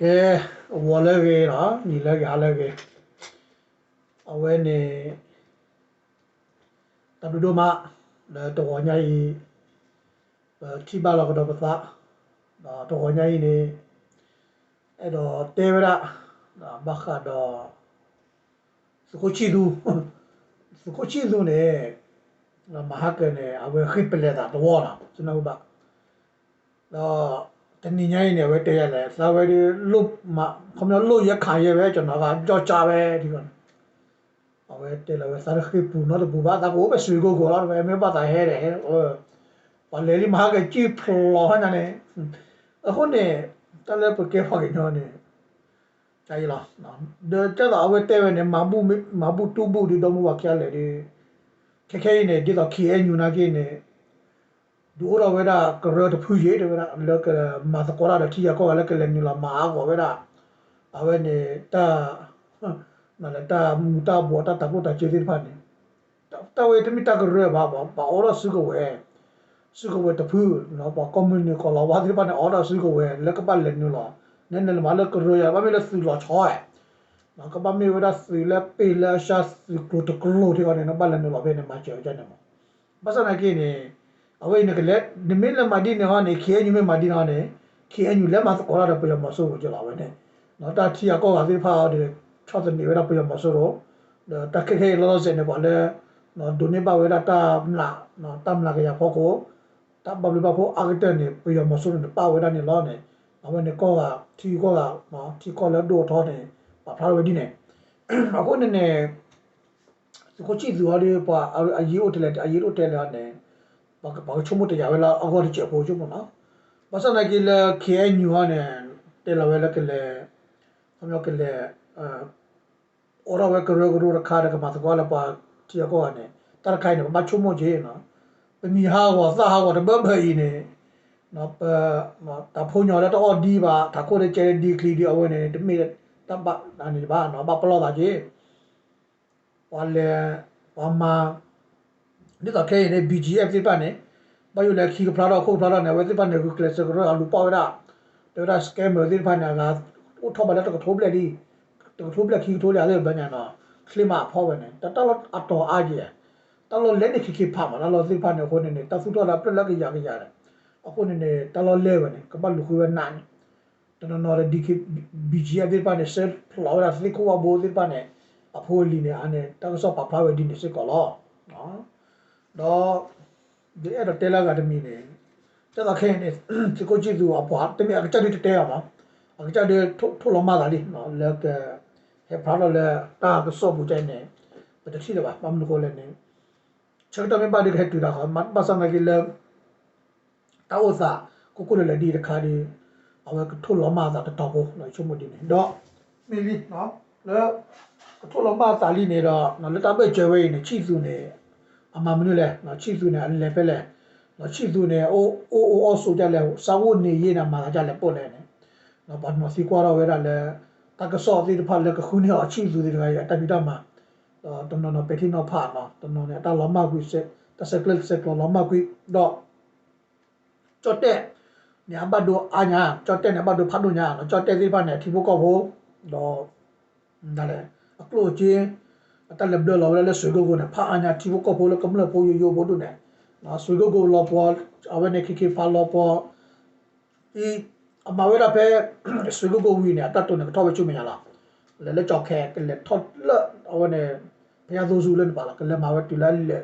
ကဲဝါလည်းကေနော်ညီလည်းရလည်းကေအဝဲနေတပဒိုမလေတော်ညာဤတိပါလောက်တော့ပသာဒါတော်ညာဤနေအဲ့တော့တေဝရဒါဘခါတော့စကိုချီဒူစကိုချီဒူနေမဟာကနေအဝဲခိပလက်တာတော့တာကျွန်တော်တို့တော့ တနင်္ဂနွေနေ့ပဲတည့်ရတယ်စာဝဲဒီလုတ်မခမလို့ရခါရဲပဲကျွန်တော်ကကြောက်ကြပဲဒီကောင်အဝဲတည့်လည်းစားခိပူနော်ဘူဘာတာကိုပဲဆွေကိုကိုတော့ပဲမပတ်တာဟဲတယ်ဟဲဟိုပါလေဒီမဟာကကြည့်ဖလောဟန်နေအခုနေတလည်းပကေဖောက်နေနေကြိုင်လားနော်ဒါကြတော့အဝဲတဲ့ပဲနေမဘူးမဘူးတူဘူးဒီတော့မဝခရလေဒီခက်ခဲနေဒီတော့ခီအညူနာကိနေ ဒူရောဝဲတာကရတဖူရေတဝဲတာလကမာသကောရတထီရကောလကလည်းညလာမာကောဝဲတာအဝဲနေတာနာလတာမူတာဘောတာတကုတာချေတိဖာနေတဝဲတမီတာကရဘာဘာဘာအော်စုကဝဲစုကဝဲတဖူနော်ဘာကွန်မြူနီကောလာဝါဒီပါနေအော်စုကဝဲလကပတ်လည်းညလာနဲနဲမလကရရဘာမလဲစုလာချောဲနော်ကဘာမီဝဲတာစုလက်ပေလာရှာစုကတကလိုတီကနေနဘလည်းညလာဘယ်နေမှာချေကြတယ်မဘာစနာကိနေ အဝိနကလက်နမေလမဒီနေဟာနေခေညမေမဒီနာနေခေညလက်မသကောရတဲ့ပြမဆိုးကိုကြလာဝဲနေနော်တာချီကောကသေးဖာတဲ့ချတ်နေဝဲတာပြမဆိုးတော့တကခေလောစနေပါလေနော်ဒုနေပါဝဲတာတာမလာနော်တမ်လာကရဖို့ကိုတဘဘလဘဖို့အာဂတနေပြမဆိုးနေပါဝဲတာနေလောနေအဝဲနေကောကထီကောကနော်ထီကောလည်းဒိုထောနေပါဖာဝဲဒီနေအခုနေနေကိုချီဇူဟာဒီပါအယီအိုတယ်အယီအိုတယ်လာနေ ဘာဘာချုံမတရားဝဲလာအခေါ်ချေဖို့ချုံမနော်ဘာစနာကလေခေညူဟာနေတဲလာဝဲလကလေအမျိုးကလေအာအော်ရဝဲကရဂရခါရကမတ်ကွာလပါတီကောနေတရခိုင်နေမချုံမဂျေနော်ပမီဟာဝသဟာဝတဘဘီနေနော်ပမတဖုန်ညော်တော့ဒီပါတခိုတဲ့ကျဲဒီခလီဒီအဝဲနေတမေတပနာနေပါနော်ဘပလောတာကြီးဝါလေဝါမာ ဒီတော့ခဲနေ BGF ဒီပါနေဘာယူလက်ခီကဖလာတော့ခုဖလာတော့နေဝဲဒီပါနေကလစ်စကရောအလူပေါ်ရတေရစကမ်မဒီပါနာကဥထောပါလက်တော့ထိုးပလက်ဒီတော့ထိုးပလက်ခီထိုးရတယ်ဘာညာတော့ခလီမာဖောဝင်နေတတော်အတော်အားကြီးတတော်လက်နေခီခီဖပါလားလို့ဒီပါနေခုနေနေတဆူတော့လာပြလက်ကြရကြရတယ်အခုနေနေတတော်လဲဝင်နေကပတ်လူခွေးနန်တတော်နော်ဒီခီ BGF ဒီပါနေဆက်ဖလာရစလီကိုဘောဒီပါနေအဖိုးလီနေအနေတောက်ဆော့ပါဖာဝဲဒီနေစစ်ကောလောနော် တော့ဒီအဲ့တော့တဲလာကတမီနေတက်တော့ခဲနေဒီကိုကြည့်သူအပွားတမီအကြတဲ့တဲရပါအကြတဲ့ထိုလမသာလီနော်လက်ကဟဲဖာလို့လဲတာကစောဘူးတဲ့နေဘယ်တတိတော့ပါမလို့လည်းနေချက်တော့မပါဒီခဲတူတာခမတ်ပါစမကီလဲတောက်စာကိုကိုလည်းဒီတခါဒီအဝဲထိုလမသာတော့ဘောနော်ချုံမဒီနေတော့မီလီနော်လဲထိုလမသာလီနေတော့နော်လက်တပဲကျွဲဝဲနေချိစုနေ အမမနုလဲနော်ချိစုနေအလဲပဲလဲနော်ချိစုနေအိုအိုအိုအောဆိုကြလဲစာဝနေရေးနာမှာကြလဲပို့လဲနေနော်ဘာမစီကွာတော့ဝဲတာလဲတကဆောဒီဖာလဲကခုနေအချိစုဒီကရတပိတမှာတမနော်ပက်တီနော်ဖာနော်တမနော်နဲ့တလမကွိစက်တစကလစက်ကလမကွိတော့ကြော့တဲ့ညာဘတ်တို့အညာကြော့တဲ့ညာဘတ်တို့ဖတ်တို့ညာနော်ကြော့တဲ့ဒီဖာနဲ့ထီဖို့ကောဖို့တော့ဒါလဲအကလို့ချင်း အတလက်ဘလောလဲဆွေကိုကိုနဲ့ဖာအညာတီဖို့ကောဖို့လဲကမလဖို့ယိုယိုဖို့တို့နဲ့နော်ဆွေကိုကိုလောပေါ်အဝဲနဲ့ခိခိဖာလောပေါ်ဒီအမဝဲရဖဲဆွေကိုကိုဝီနေအတတ်တုန်နဲ့တော့ဝချုမရလားလဲလဲကြောက်ခဲကလဲထော့လအဝဲနဲ့ဘုရားသူစုလဲပါလားကလဲမဝဲတူလဲလဲ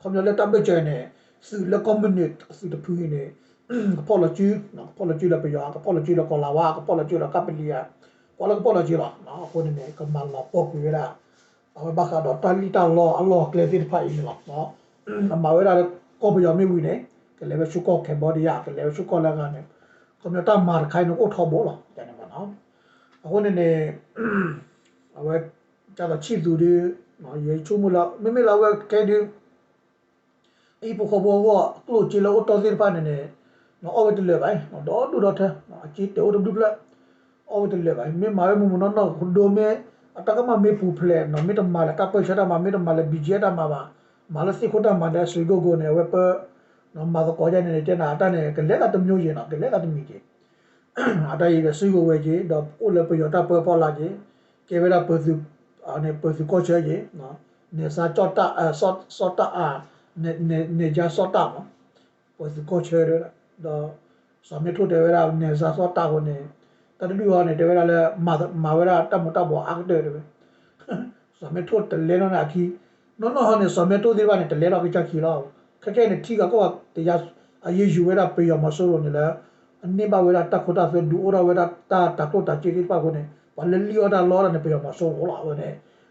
ခွန်ရလဲတမ်ဘချဲနဲ့စုလဲကွန်မြူနစ်စုတပူနေ apology နော် apology လဲပြော apology လဲကောလာဝါ apology လဲကပလီယာကောလာ apology လားနော်ကိုနေကမလာပေါ့ကွေးလား အဝဲဘာကတော့တလီတာလောအလောကလေတိဖိုင်နော်နော်အမဝဲရကောပယောမေဝီနေကလေဘရှုကောကေဘောဒီယာကလေရှုကောလာကနေကွန်ပျူတာမာခိုင်နိုကိုထောဘောလားတဲ့နေပါနော်အခုနေနေအဝဲကြတော့ချစ်သူတွေနော်ရေချုံမလားမမေလာဝဲကဲဒီအီပိုခဘောဝကလိုချီလောတော်စီပါနေနေနော်အော်ဝဲတလေပိုင်းနော်တော့တူတော့တဲ့အချစ်တိုးဒဘလအော်ဝဲတလေပိုင်းမေမာရမမနော်နော်ခုဒိုမဲ အတကမမေပူဖလဲနော်မေတမလာတပ်ပချတာမမေတမလာဘီဂျက်တာမပါမာလစီခိုတာမတဲ့ဆွေကိုကိုနေဝဲပနော်မာတော့ကောကြနေနေတဲ့နာတနဲ့ကလက်ကတမျိုးရင်တော့ကလက်ကတမီကြီးအတိုင်းရစီကိုဝဲကြီးတော့အိုလပယောတာပေါ်ပေါ်လာကြီးကေဝရာပစုအနေပစုကိုချေကြီးနော်နေစာချောတာအဆော့ဆော့တာအနေ နေနေဂျာဆော့တာနော်ပစုကိုချေရတော့စမေထုတေဝရာနေစာဆော့တာကိုနေတတူရောနေတေဝရာလဲမာမာဝရာတမတဘောအခတဲ့တယ်စမေထုတလဲနော်နာခီနော်နော်ဟောနေစမေထုဒီဘာနေတလဲတော့ကြခီလောက်ခက်ခဲနေထီကကောတရားအရေးယူဝဲတာပြေရမဆိုးလို့နေလဲအနေပါဝဲတာတက်ခတာဆိုဒူအိုရာဝဲတာတာတက်လို့တာချီတိပါကိုနေဘာလဲလီယောတာလောရနေပြေရမဆိုးဟောလာဝဲနေ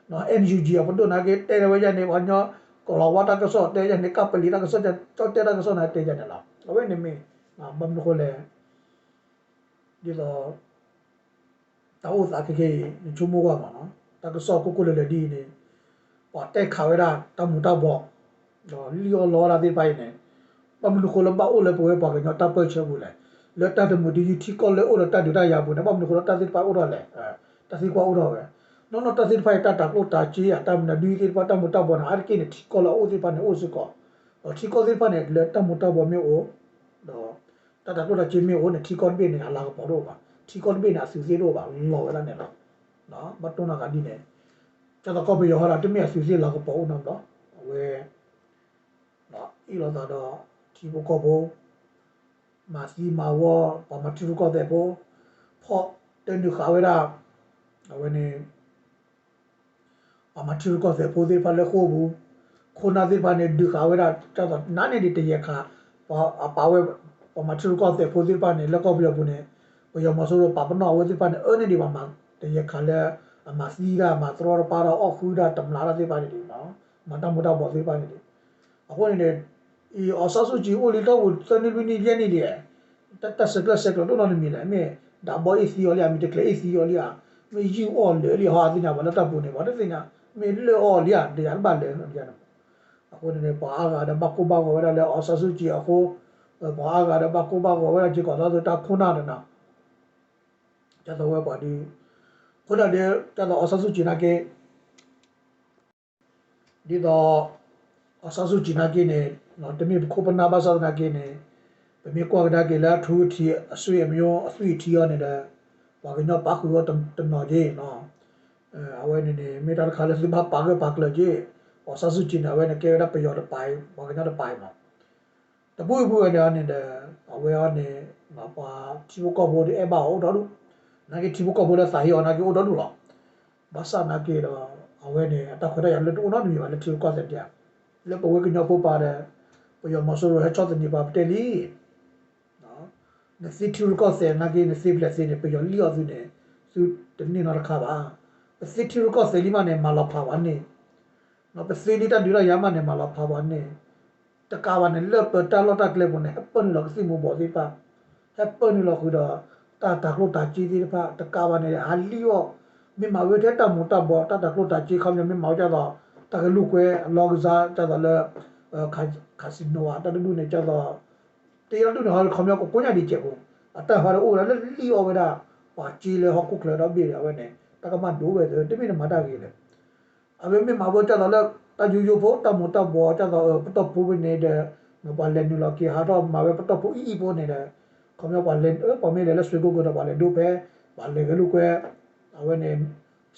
နော် NUG အပဒနာကေတဲဝဲရနေဘာညောကောလာဝ တာကဆောတဲရနေကပလီတာကဆောတဲတောတဲတာကဆောနာတဲရနေလားဝဲနေမေနာဘမ်ခိုလေဒီတော့တောက်သားခေချုံမောကမှာနော်တကဆောကိုကိုလေဒီနေပါတက်ခါဝဲတာတမှုတော့ဘောတော့လီယောလောလာဒီပိုင်နေပမနခိုလဘအိုလေပွဲပါကညတာပွဲချဘူးလေလက်တတ်မှုဒီတီကောလေအိုလတတ်ဒူတာရဘူးနေပမနခိုလတတ်ဒီပါအိုရလေတသိကွာအိုရပဲနော်နော်တသိဖိုင်တတ်တာကိုတာချီအတမ်နဒီဒီပါတမှုတော့ဘောနာအကိနေတီကောလအိုဒီပါနေအိုစကောတီကောဒီပါနေလက်တမှုတော့ဘောမျိုးအိုတော့တတ်တာကိုတာချီမျိုးအိုနေတီကောဘေနေအလာကပေါ်တော့ပါ တီကောဘေနေအစီစီတော့ပါလောရနေတော့နော်မတုံးနာကဒီနေကျတော့ကောဘေရဟလာတမီအစီစီလာကပေါ်တော့တော့ဝဲနော်ဤလောတော့တီဘကောဘောမာစီမာဝပမတူကောတဲ့ဘောဖော့တန်ဒူခါဝဲတာအဝဲနေပမတူကောတဲ့ပိုဒီဖာလေခိုဘူးခိုနာဒီဖာနေဒူခါဝဲတာကျတော့နာနေဒီတရခါပါပါဝဲပမတူကောတဲ့ပိုဒီဖာနေလက်ကောပြဘူးနေ ဘယမဆိုးပပနောဝဲဒီဖာနေအနေဒီပါမှာတရခါလေအမစီရာမသရောပါတော့အော့ဖူးတာတမလာတဲ့ပါနေဒီနော်မတမတဘောဒီပါနေဒီအခုနေဒီအဆာဆူဂျီအိုလီတော့စနေဘီနီပြန်နေတယ်တတ်စကလစကလတော့နေမြင်တယ်မေဒါဘောအီစီယောလီအမီတကလေအီစီယောလီအမေယူအော်လေလီဟာဒီနာဘာလတပ်ပူနေဘာတဲ့ညာမေလေအော်လီအတရားဘာလဲညာအခုနေပါအာကဒဘကူဘာဝ ရလေအဆာဆူဂျီအခုဘာကဒဘကူဘာဝရဂျီကတော့တာခုနာနာကျတော့ဝဲပါဒီခုနကကျတော့အဆာဆူဂျီနာကေဒီတော့အဆာဆူဂျီနာကေနေနော်တမီခုပနာဘာသာနာကေနေပမေကွာဒါကေလာထူတီအဆွေအမျိုးအဆွေတီရနေတဲ့ဘာကနောပါခုရတတနော်ဂျေနော်အဲအဝဲနေနေမေတာခါလစ ဘာပါကပါကလဂျေအဆာဆူဂျီနာဝဲနေကေရပယောတပိုင်ဘာကနောတပိုင်မှာတပူပူရနေတဲ့အဝဲနေမပါတီဘကောဘောဒီအဘာဟောတော့နာကေတီဘကောဘောလာစာဟီအော်နာကေဟောတော့လို့ဘာသာနာကေတော့အဝဲနေအတခွရရလက်တူနော်ဒီပါလက်တီကောဆက်ပြ လက်ပဝဲကညောဖို့ပါတယ်ပယောမဆိုရဟချတ်နေပါတဲလီနော်နစီတူကောဆယ်နာကေနစီပလက်စနေပယောလီအောစုနေစုတနေနာခါပါစီတူကောဆယ်လီမနေမလာဖာဝနေနော်ပစီလီတဒူရယာမနေမလာဖာဝနေတကာဝနေလပတလောတကလေဘနေဟပန်လောစီမဘောစီပါဟပန်လောခုတော့တာတာကလို့တာချီဒီပါတကာဝနေဟာလီယောမြမဝဲတဲ့တမတဘောတာတာကလို့တာချီခေါမြမြမောကြတော့တကလူကွဲလောကစားကြတော့လေခါခါစီနိုအတတူနေကြတော့တရားတူနေဟာခေါမြောက်ကိုကိုညာဒီချက်ကိုအတဟာရိုးလည်းလီအော်ဝဲတာပါချီလေဟောကုကလေတော့ပြေရဝဲနေတကမဒိုးပဲတမိနမတာကြီးလေအမေမေမဘောကြတော့လေတယူယူဖို့တမတဘောကြတော့ပတော့ပူနေတဲ့မပါလဲနူလော်ကီဟာတော့မဝဲပတော့ပူအီပေါ်နေတဲ့ခေါ မြောက်ပါလဲပမေလေဆွေကိုကတော့ပါလဲဒိုးပဲပါလေကလူကွဲအဝဲနေ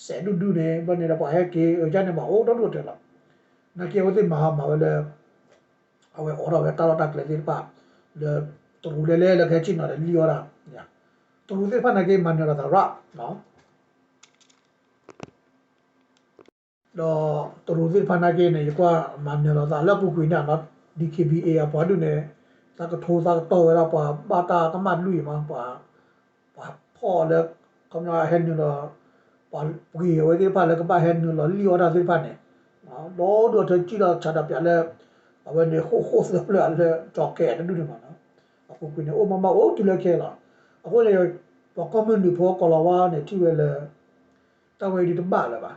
ဆဲဒူဒူနေဘယ်နေတာပါဟဲကေကြနေမှာဟိုတော့တော့တယ်လားနကေဝတိမဟာမဝဲလေအဝဲအော်ရဝဲတာတာကလေဒီပါလေတူလေလေလေခဲချင်နော်လီယောရာညာတူလေဖာနကေမန်နရာတာရနော်တော့ တူလေဖာနကေနေကွာမန်နရာတာလက်ပုကွေနာနော် DKBA อ่ะဘာတူနေတကထိုးသာတော့ရပါပါတာကမတ်လူမှာပါပါဖော်လေကမ္ဘာဟန်နူတော့ပါပွေဝဲဒီပါလေကပါဟန်နူလောလီယောရာဒီပါနေနော်တော့တော့ကြည့်တော့ချတာပြလဲအဝဲနေဟိုဟိုစပလာလေတော့ကဲတူတယ်မှာနော်အခုကွနေအိုမမအိုတူလေခဲလာအခုလေတော့ကွန်မြူနီဖောကလာဝါနေတူလေတဝဲဒီတပါလာပါ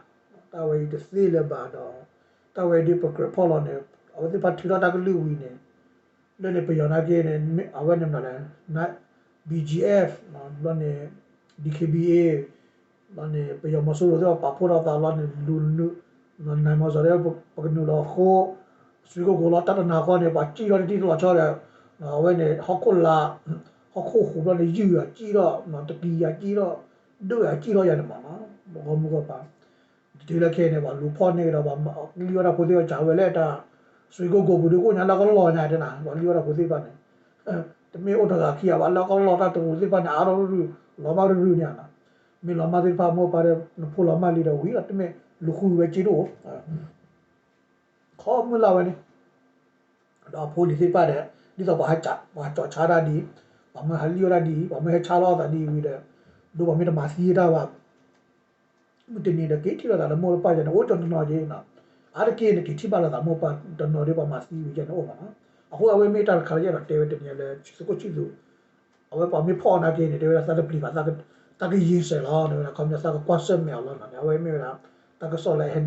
တဝဲဒီစီလေပါတော့တဝဲဒီပကရဖော်လာနေအဝဲဒီပါထီတော့တကလူဝီနေ လေလေပယောနာကေနေအဝဲနေမလားနာ BGF နော်နေ DKBA ဘာနေပယောမဆိုးတော့ပါပေါ်တာလာနေလူလူနိုင်မစောရပကနူလောခိုဆွေကိုကိုလာတတနာခေါနေပါကြည်ရတီတော့ချောရဝဲနေဟောကုလာဟခုခုတော့လေယူရကြီးတော့နော်တပီရကြီးတော့တို့ရကြီးတော့ရတယ်မှာနော်ဘောမကောပါဒီလက်ခဲနေပါလူဖော်နေတော့ပါလီယောတာကိုတေချာဝဲလက်တာ ဆွေကိုကိုဘူးကိုညာလာကောလောညာတဲ့နာဘောလီယောတာကိုတေပါနေတမေအိုတကခီယာပါလာကောလောတာတူစီပါနာအားရူလောမရူညာနာမေလောမတေပါမောပါရဖိုလောမလီတော့ဝီတမေလူခုဝဲကြီးတော့ခေါ်မလာဝဲနေတော့ဖိုလီစီပါတယ်ဒီတော့ဘာချာဘာချချာတာဒီဘာမဟလီယောတာဒီဘာမဟချာလောတာဒီဝီတဲ့ဒုဘာမေတမစီတာပါ mutenida ke tira da mo pa jana o ton no je na ar ke ne ke ti bala da mo pa ton no de pa ma si wi jana o ba na a ho awe me ta kha ya da te te ne le chi ko chi zu awe pa me pho na ke ne de la sa de pli ba sa ka ta ke yin se la ne la kom ya sa ka kwa se me la na awe me la ta ka so la he